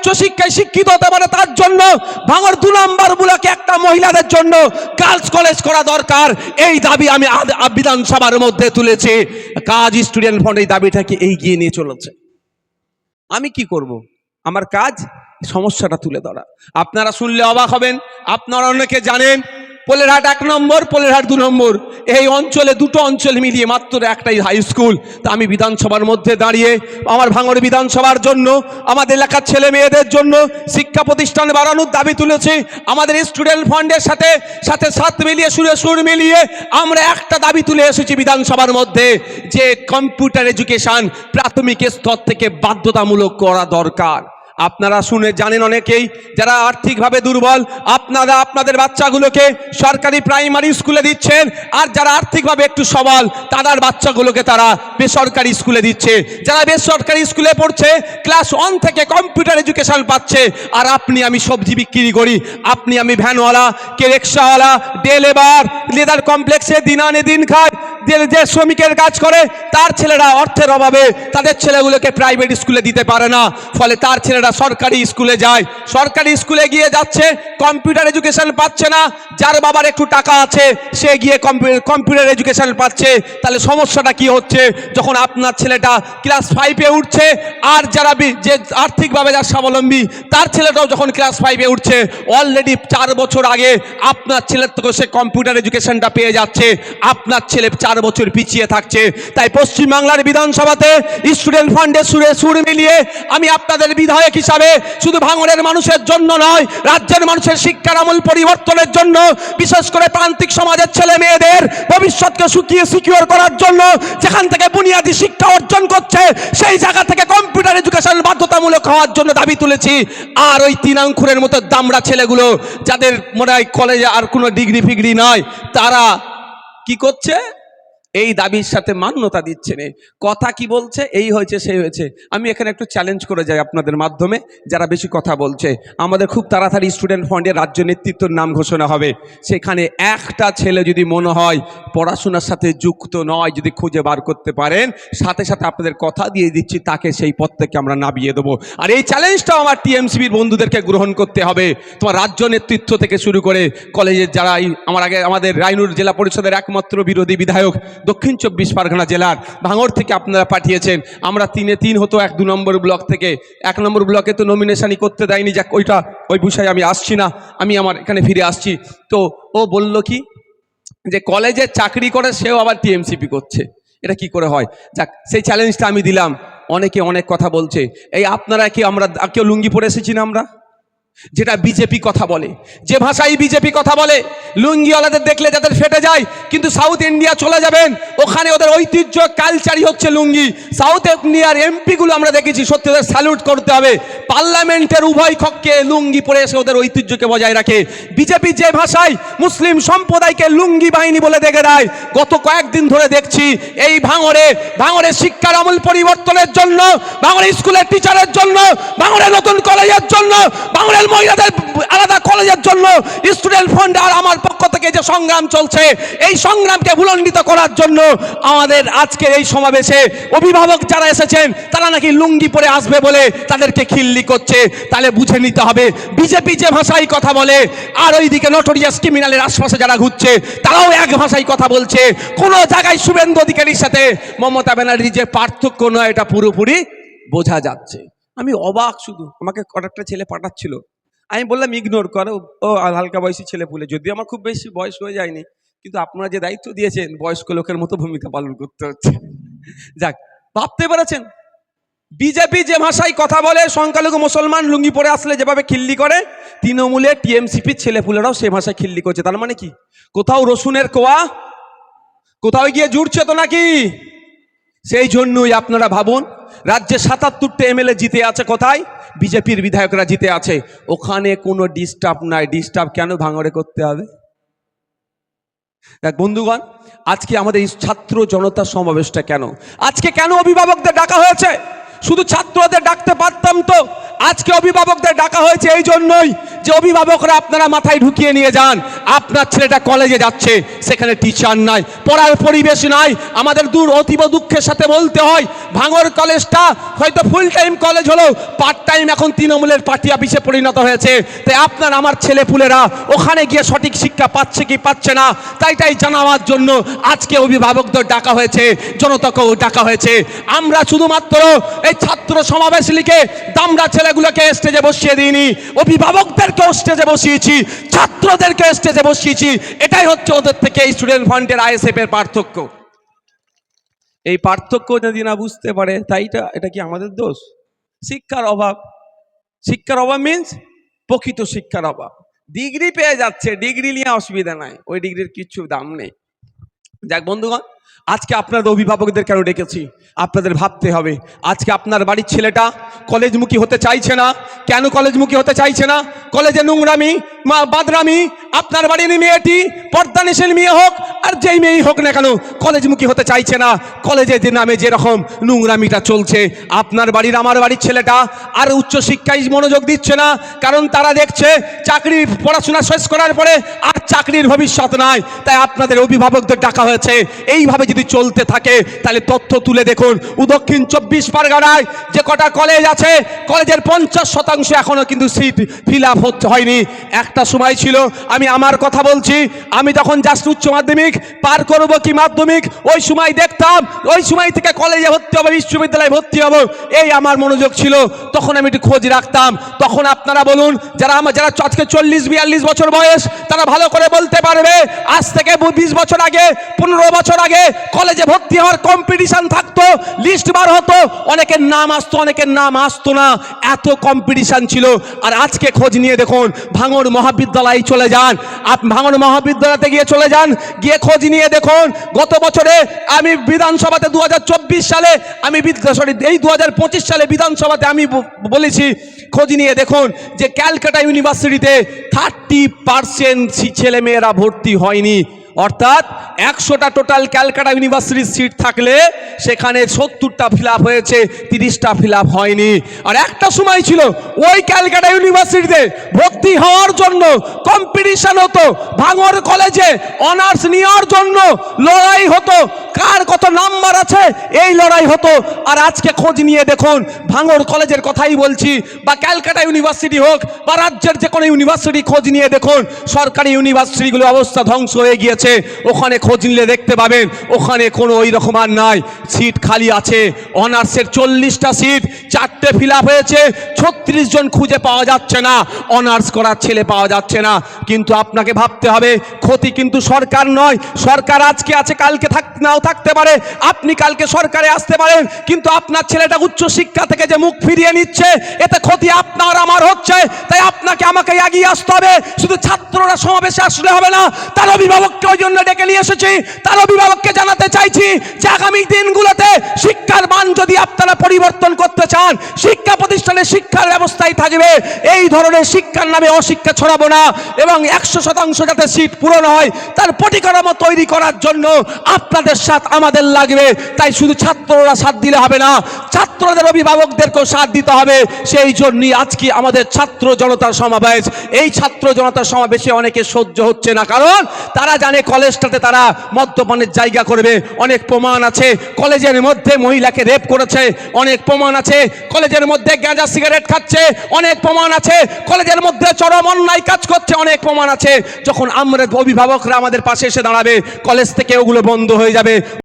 উচ্চশিক্ষায় শিক্ষিত হতে পারে তার জন্য। ভাঙর দু নম্বর বুলাকে একটা মহিলাদের জন্য গার্লস কলেজ করা দরকার। এই দাবি আমি বিধানসভার মধ্যে তুলেছি। কাজ স্টুডেন্ট ফন্ড এই দাবিটাকে এগিয়ে নিয়ে চলেছে? আমি কি করব? আমার কাজ সমস্যাটা তুলে ধরা। আপনারা শুনলে অবাক হবেন, আপনারা অনেকে জানেন পোলেরহাট এক নম্বর, পোলেরহাট দু নম্বর। এই অঞ্চলে দুটো অঞ্চল মিলিয়ে মাত্র একটাই হাই স্কুল তা আমি বিধানসভার মধ্যে দাঁড়িয়ে আমার ভাঙর বিধানসভার জন্য, আমাদের এলাকার ছেলে মেয়েদের জন্য শিক্ষা প্রতিষ্ঠান বাড়ানোর দাবি তুলেছি। আমাদের স্টুডেন্ট ফান্ডের সাথে সাথে সাত মিলিয়ে সুরে সুর মিলিয়ে আমরা একটা দাবি তুলে এসেছি বিধানসভার মধ্যে, যে কম্পিউটার এডুকেশন প্রাথমিক স্তর থেকে বাধ্যতামূলক করা দরকার। আপনারা শুনে জানেন অনেকেই, যারা আর্থিকভাবে দুর্বল, আপনারা আপনাদের বাচ্চাগুলোকে সরকারি প্রাইমারি স্কুলে দিচ্ছেন, আর যারা আর্থিকভাবে একটু সবল, তাদের বাচ্চাগুলোকে তারা বেসরকারি স্কুলে দিচ্ছে। যারা বেসরকারি স্কুলে পড়ছে, ক্লাস ওয়ান থেকে কম্পিউটার এডুকেশন পাচ্ছে, আর আপনি আমি সবজি বিক্রি করি, আপনি আমি ভ্যানওয়ালা কে রিক্সাওয়ালা ডে লেবার লেদার কমপ্লেক্সে দিন আনে দিন খায়। যে শ্রমিকের কাজ করে, তার ছেলেরা অর্থের অভাবে তাদের ছেলেগুলোকে প্রাইভেট স্কুলে দিতে পারে না। ফলে তার ছেলেরা সরকারি স্কুলে যায়। সরকারি স্কুলে গিয়ে যাচ্ছে, কম্পিউটার এডুকেশন পাচ্ছে না। যার বাবার একটু টাকা আছে, সে গিয়ে কম্পিউটার এডুকেশন পাচ্ছে। তাহলে সমস্যাটা কি হচ্ছে? যখন আপনার ছেলেটা ক্লাস ফাইভে উঠছে, আর যারা যে আর্থিকভাবে যার স্বাবলম্বী, তার ছেলেটাও যখন ক্লাস ফাইভে উঠছে অলরেডি চার বছর আগে আপনার ছেলের থেকে সে কম্পিউটার এডুকেশনটা পেয়ে যাচ্ছে। আপনার ছেলে চার বছর পিছিয়ে থাকছে। তাই পশ্চিমবাংলার বিধানসভাতে স্টুডেন্ট ফান্ডের সুরে সুর মিলিয়ে আমি আপনাদের বিধায়ক হিসাবে শুধু ভাঙড়ের মানুষের জন্য নয়, রাজ্যের মানুষের শিক্ষার আমূল পরিবর্তনের জন্য, বিশেষ করে প্রান্তিক সমাজের ছেলে মেয়েদের ভবিষ্যৎকে শুকিয়ে সিকিউর করার জন্য যেখান থেকে বুনিয়াদী শিক্ষা অর্জন করছে, সেই জায়গা থেকে কম্পিউটার এডুকেশন বাধ্যতামূলক হওয়ার জন্য দাবি তুলেছি। আর ওই তিন অঙ্কুরের মতো দামড়া ছেলেগুলো, যাদের মনে হয় কলেজে আর কোনো ডিগ্রি ফিগ্রি নয় তারা কি করছে? এই দাবির সাথে মান্যতা দিচ্ছে না। কথা কি বলছে? এই হয়েছে, সেই হয়েছে। আমি এখানে একটু চ্যালেঞ্জ করে যাই আপনাদের মাধ্যমে, যারা বেশি কথা বলছে। আমাদের খুব তাড়াতাড়ি স্টুডেন্ট ফান্ডের রাজ্য নেতৃত্বর নাম ঘোষণা হবে। সেখানে একটা ছেলে যদি মনে হয় পড়াশোনার সাথে যুক্ত নয়, যদি খুঁজে বার করতে পারেন, সাথে সাথে আপনাদের কথা দিয়ে দিচ্ছি, তাকে সেই পদ থেকে আমরা নামিয়ে দেবো। আর এই চ্যালেঞ্জটাও আমার টিএমসিবির বন্ধুদেরকে গ্রহণ করতে হবে। তোমার রাজ্য নেতৃত্ব থেকে শুরু করে কলেজের যারা আমার আগে, আমাদের রায়নুর জেলা পরিষদের একমাত্র বিরোধী বিধায়ক দক্ষিণ চব্বিশ পরগনা জেলার ভাঙড় থেকে আপনারা পাঠিয়েছেন। আমরা তিনে তিন হতো এক দু নম্বর ব্লক থেকে। এক নম্বর ব্লকে তো নমিনেশনই করতে দেয়নি। যাক, ওইটা, ওই বিষয়ে আমি আসছি না। আমি আমার এখানে ফিরে আসছি। তো ও বলল কি? যে কলেজে চাকরি করে সেও আবার টিএমসিপি করছে। এটা কি করে হয়? যাক, সেই চ্যালেঞ্জটা আমি দিলাম। অনেকে অনেক কথা বলছে। এই আপনারা কি আমরা কেউ লুঙ্গি পরে এসেছি না আমরা? যেটা বিজেপি কথা বলে। যে ভাষায় বিজেপি কথা বলে, লুঙ্গিওয়ালাদের দেখলে যাদের ফেটে যায়, কিন্তু সাউথ ইন্ডিয়া চলে যাবেন, ওখানে ওদের ঐতিহ্য কালচারই হচ্ছে লুঙ্গি। সাউথ ইন্ডিয়ার এমপিগুলো আমরা দেখেছি, সত্যি ওদের স্যালুট করতে হবে। পার্লামেন্টের উভয় কক্ষে লুঙ্গি পরে এসে ওদের ঐতিহ্যকে বজায় রাখে। বিজেপি যে ভাষায় মুসলিম সম্প্রদায়কে লুঙ্গি বাহিনী বলে দেখে দেয়, গত কয়েকদিন ধরে দেখছি, এই ভাঙরে ভাঙরে শিক্ষার আমূল পরিবর্তনের জন্য ভাঙরে স্কুলের টিচারের জন্য, ভাঙড়ে নতুন কলেজের জন্য, ভাঙড়ের মহিলাদের আলাদা কলেজের জন্য স্টুডেন্ট ফান্ড আর আমার পক্ষ থেকে যে সংগ্রাম চলছে, এই সংগ্রামকে ভুলণ্ডিত করার জন্য আমাদের আজকের এই সমাবেশে অভিভাবক যারা এসেছেন, তারা নাকি লুঙ্গি পরে আসবে বলে তাদেরকে খিল্লি করছে। তাহলে বুঝে নিতে হবে বিজেপি যে ভাষায় কথা বলে, আর ওইদিকে নটোরিয়াস ক্রিমিনালের আশপাশে যারা ঘুরছে, তারাও এক ভাষায় কথা বলছে। কোনো জায়গায় শুভেন্দু অধিকারীর সাথে মমতা ব্যানার্জি যে পার্থক্য নয়, এটা পুরোপুরি বোঝা যাচ্ছে। আমি অবাক শুধু, আমাকে কয়েকটা ছেলে পাঠাচ্ছিল। আমি বললাম ইগনোর করো। ও হালকা বয়সী ছেলে পুলে। যদিও আমার খুব বেশি বয়স হয়ে যায়নি, কিন্তু আপনারা যে দায়িত্ব দিয়েছেন, বয়স্ক লোকের মতো ভূমিকা পালন করতে হচ্ছে। যাক, ভাবতে পেরেছেন? বিজেপি যে ভাষায় কথা বলে, সংখ্যালঘু মুসলমান লুঙ্গি পরে আসলে যেভাবে খিল্লি করে তৃণমূলে টিএমসিপির ছেলেপুলেরাও সে ভাষায় খিল্লি করছে। তার মানে কি? কোথাও রসুনের কোয়া? কোথাও গিয়ে জুড়ছে তো নাকি? সেই জন্যই আপনারা ভাবুন, রাজ্যে সাতাত্তরটা এমএলএ জিতে আছে কোথায়? বিজেপির বিধায়করা জিতে আছে। ওখানে কোনো ডিস্টার্ব নাই। ডিস্টার্ব কেন ভাঙড়ে করতে হবে? দেখ বন্ধুগণ, আজকে আমাদের ছাত্র জনতার সমাবেশটা কেন? আজকে কেন অভিভাবকদের ডাকা হয়েছে? শুধু ছাত্রদের ডাকতে পারতাম তো। আজকে অভিভাবকদের ডাকা হয়েছে এই জন্যই যে অভিভাবকরা আপনারা মাথায় ঢুকিয়ে নিয়ে যান, আপনার ছেলেটা কলেজে যাচ্ছে, সেখানে টিচার নাই, পড়ার পরিবেশ নাই, আমাদের দূর অতীব দুঃখের সাথে বলতে হয়, ভাঙর কলেজটা হয়তো ফুল টাইম কলেজ হলো পার্ট টাইম এখন তৃণমূলের পার্টি অফিসে পরিণত হয়েছে। তাই আপনার আমার ছেলে পুলেরা ওখানে গিয়ে সঠিক শিক্ষা পাচ্ছে কি পাচ্ছে না, তাই তাই জানাবার জন্য আজকে অভিভাবকদের ডাকা হয়েছে, জনতাকেও ডাকা হয়েছে। আমরা শুধুমাত্র এই ছাত্র সমাবেশ লিখে দামরা ছেলেগুলোকে স্টেজে বসিয়ে দিইনি অভিভাবকদেরকেও স্টেজে বসিয়েছি ছাত্রদেরকে স্টেজে বসিয়েছি। এটাই হচ্ছে ওদের থেকে এই স্টুডেন্ট ফান্ডের আইএসএফ এর পার্থক্য। এই পার্থক্য যদি না বুঝতে পারে, তাইটা, এটা কি আমাদের দোষ? শিক্ষার অভাব। শিক্ষার অভাব মিন্স প্রকৃত শিক্ষার অভাব। ডিগ্রি পেয়ে যাচ্ছে ডিগ্রি নিয়ে অসুবিধা নাই। ওই ডিগ্রির কিচ্ছু দাম নেই। যাক বন্ধুগণ আজকে আপনাদের অভিভাবকদের কেন ডেকেছি? আপনাদের ভাবতে হবে। আজকে আপনার বাড়ির ছেলেটা কলেজমুখী হতে চাইছে না। কেন কলেজমুখী হতে চাইছে না? কলেজে নোংরামি, মা বাদরামি, আপনার বাড়ির মেয়েটি পর্দানিশীল মেয়ে হোক, আর যেই মেয়েই হোক না কেন কলেজমুখী হতে চাইছে না। কলেজে যে নামে যেরকম নোংরামিটা চলছে, আপনার বাড়ির, আমার বাড়ির ছেলেটা আর উচ্চশিক্ষায় মনোযোগ দিচ্ছে না, কারণ তারা দেখছে চাকরি, পড়াশোনা শেষ করার পরে আর চাকরির ভবিষ্যৎ নাই। তাই আপনাদের অভিভাবকদের ডাকা হয়েছে। এইভাবে যদি চলতে থাকে, তাহলে তথ্য তুলে দেখুন। উদক্ষিণ চব্বিশ পরগনায় যে কটা কলেজ আছে কলেজের পঞ্চাশ শতাংশ এখনও কিন্তু সিট ফিল আপ হয়নি। একটা সময় ছিল, আমি আমার কথা বলছি, আমি যখন জাস্ট উচ্চ মাধ্যমিক পার করব কি মাধ্যমিক, ওই সময় দেখতাম, ওই সময় থেকে কলেজে ভর্তি হব, বিশ্ববিদ্যালয়ে ভর্তি হব, এই আমার মনোযোগ ছিল। তখন আমি একটু খোঁজ রাখতাম। তখন আপনারা বলুন, যারা আমার, যারা আজকে চল্লিশ, বিয়াল্লিশ বছর বয়স, তারা ভালো করে বলতে পারবে, আজ থেকে বিশ বছর আগে, পনেরো বছর আগে কলেজে ভর্তি হওয়ার কম্পিটিশন থাকতো লিস্ট বার হতো। অনেকের নাম আসতো, অনেকের নাম আসতো না। এত কম্পিটিশন ছিল। আর আজকে খোঁজ নিয়ে দেখুন ভাঙর মহাবিদ্যালয়ে চলে যান। আপ ভাঙর মহাবিদ্যালয়তে গিয়ে চলে যান। গিয়ে খোঁজ নিয়ে দেখুন, গত বছরে আমি বিধানসভাতে দু হাজার চব্বিশ সালে, আমি সরি এই দু হাজার পঁচিশ সালে বিধানসভাতে আমি বলেছি, খোঁজ নিয়ে দেখুন যে ক্যালকাটা ইউনিভার্সিটিতে থার্টি পার্সেন্ট ছেলে মেয়েরা ভর্তি হয়নি। অর্থাৎ একশোটা টোটাল ক্যালকাটা ইউনিভার্সিটির সিট থাকলে সেখানে সত্তরটা ফিল হয়েছে, তিরিশটা ফিল হয়নি। আর একটা সময় ছিল, ওই ক্যালকাটা ইউনিভার্সিটিতে ভর্তি হওয়ার জন্য কম্পিটিশন হতো, ভাঙর কলেজে অনার্স নেওয়ার জন্য লড়াই হতো। কার কত নাম্বার আছে, এই লড়াই হতো। আর আজকে খোঁজ নিয়ে দেখুন, ভাঙর কলেজের কথাই বলছি, বা ক্যালকাটা ইউনিভার্সিটি হোক, বা রাজ্যের যে কোনো ইউনিভার্সিটি খোঁজ নিয়ে দেখুন, সরকারি ইউনিভার্সিটিগুলো অবস্থা ধ্বংস হয়ে গিয়েছে। ওখানে খোঁজ নিলে দেখতে পাবেন, ওখানে কোনো ওই রকম আর নাই। সিট খালি আছে, অনার্সের চল্লিশটা সিট, চারটে ফিল হয়েছে, ছত্রিশ জন খুঁজে পাওয়া যাচ্ছে না, অনার্স করার ছেলে পাওয়া যাচ্ছে না। কিন্তু আপনাকে ভাবতে হবে, ক্ষতি কিন্তু সরকার নয়, সরকার আজকে আছে, কালকে থাক, নাও থাকতে পারে, আপনি কালকে সরকারে আসতে পারেন, কিন্তু আপনার ছেলেটা উচ্চ শিক্ষা থেকে যে মুখ ফিরিয়ে নিচ্ছে, এতে ক্ষতি আপনার আমার হচ্ছে, তাই আপনাকে আমাকে এগিয়ে আসতে হবে, শুধু ছাত্ররা সমাবেশে আসলে হবে না। তার অভিভাবককে ওই জন্য ডেকে নিয়ে এসেছি। তার অভিভাবককে জানাতে চাইছি যে আগামী দিনগুলোতে শিক্ষার মান যদি আপনারা পরিবর্তন করতে চান, শিক্ষা প্রতিষ্ঠানে শিক্ষার ব্যবস্থাই থাকবে। এই ধরনের শিক্ষার নামে অশিক্ষা ছড়াবো না এবং একশো শতাংশ যাতে সিট পূরণ হয়, তার পরিকাঠামো তৈরি করার জন্য আপনাদের সাথ আমাদের লাগবে। তাই শুধু ছাত্ররা সাথ দিলে হবে না, ছাত্রদের অভিভাবকদেরকেও সাথ দিতে হবে। সেই জন্যই আজকে আমাদের ছাত্র জনতার সমাবেশ। এই ছাত্র জনতার সমাবেশে অনেকে সহ্য হচ্ছে না, কারণ তারা জানে কলেজটাতে তারা মদ্যপানের জায়গা করবে। অনেক প্রমাণ আছে, কলেজের মধ্যে মহিলাকে রেপ করেছে, অনেক প্রমাণ আছে, কলেজের মধ্যে গাঁজা সিগারেট খাচ্ছে, অনেক প্রমাণ আছে, কলেজের মধ্যে চরম অন্যায় কাজ করছে, অনেক প্রমাণ আছে। যখন আমরা অভিভাবকরা আমাদের পাশে এসে দাঁড়াবে, কলেজ থেকে ওগুলো বন্ধ হয়ে যাবে।